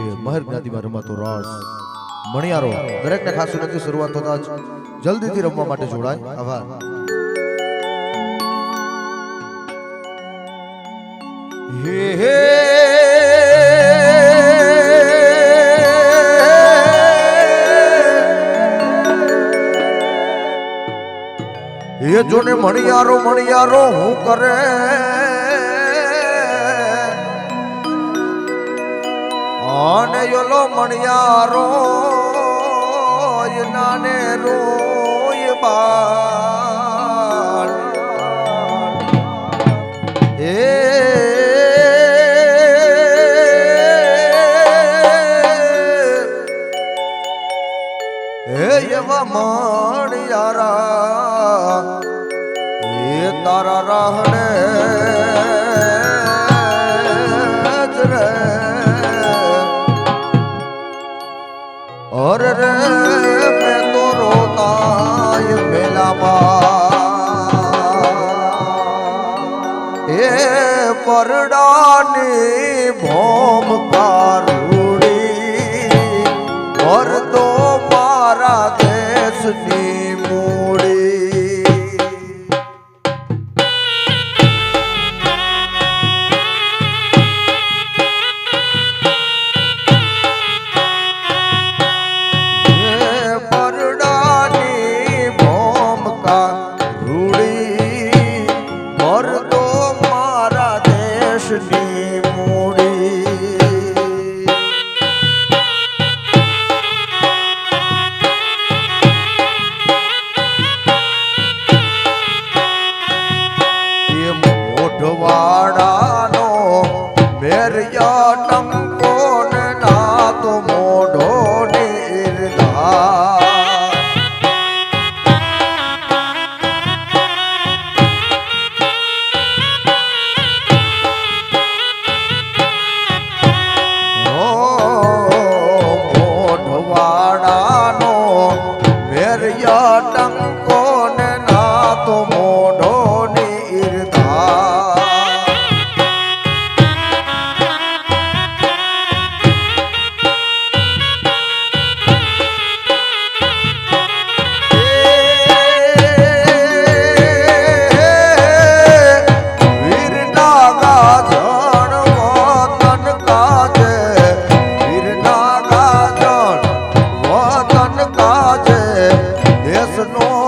છીએ મહેર જ્ઞાતિમાં રમાતો રસ મણિયારો દરેકને ખાસ વિનંતી શરૂઆત થતા જ જલ્દીથી રમવા માટે જોડાય આભાર હે હે એ જોને મણિયારો મણિયારો હું કરે અને યોલો મણિયારો નાને રોય બાળ હે એવા મણિયારા করডানে કાજે દેશનો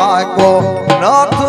quá nó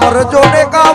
મરજો ને કા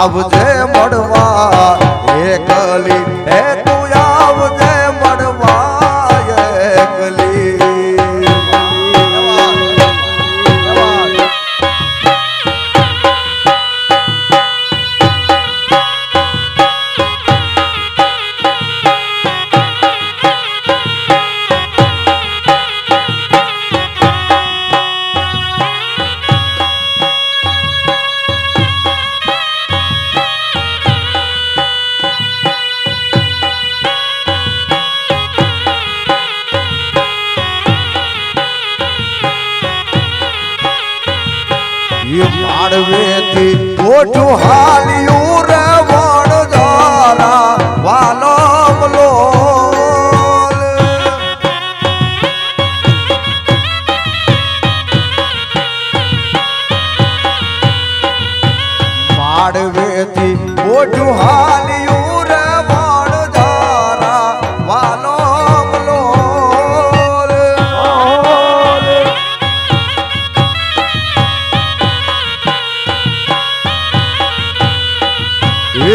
આવજે to heart.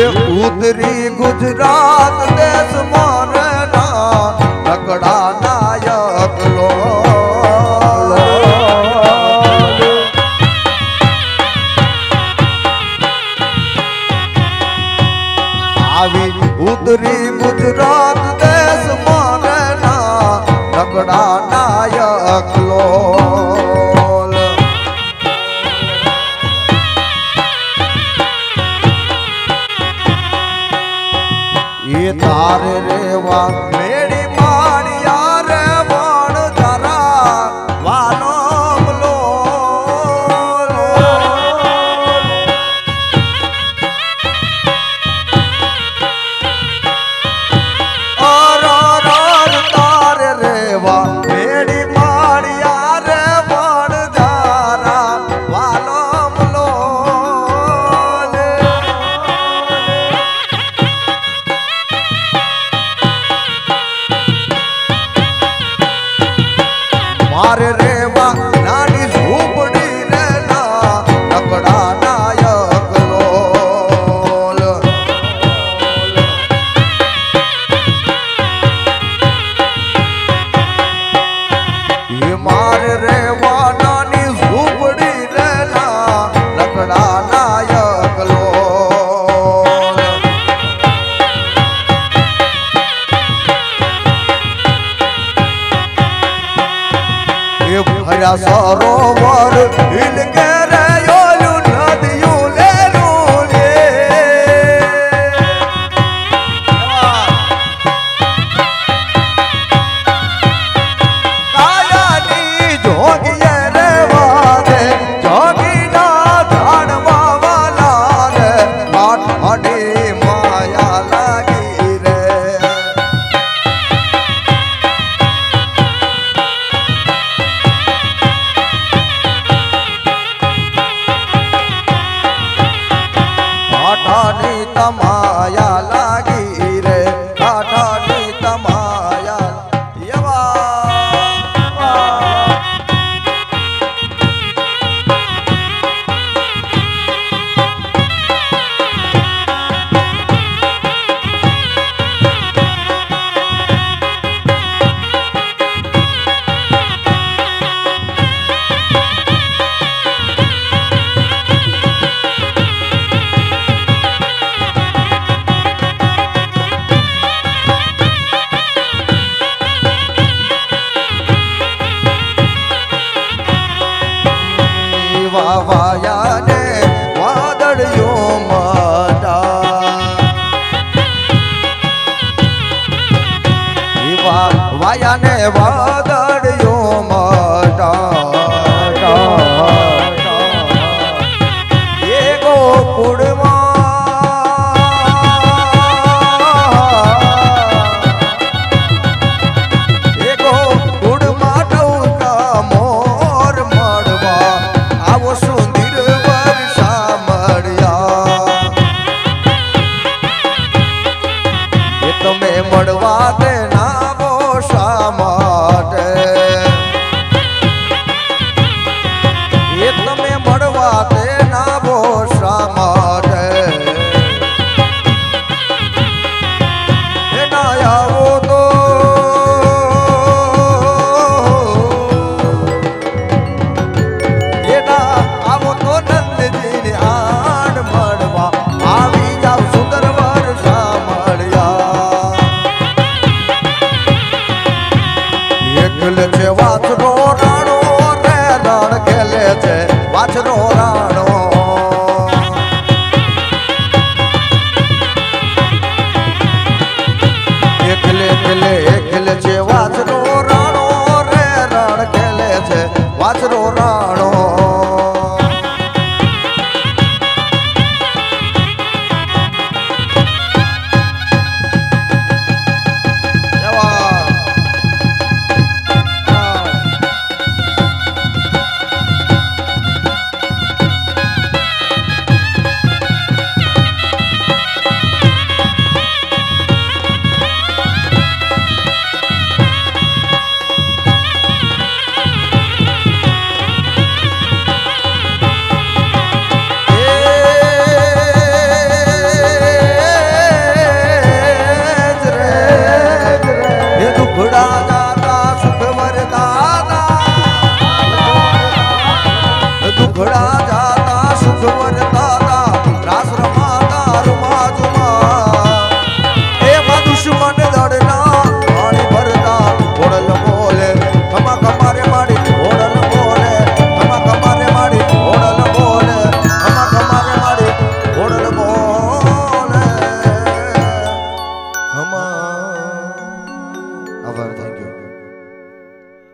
ઉતરી ગુજરાત દેશ મારના નકડા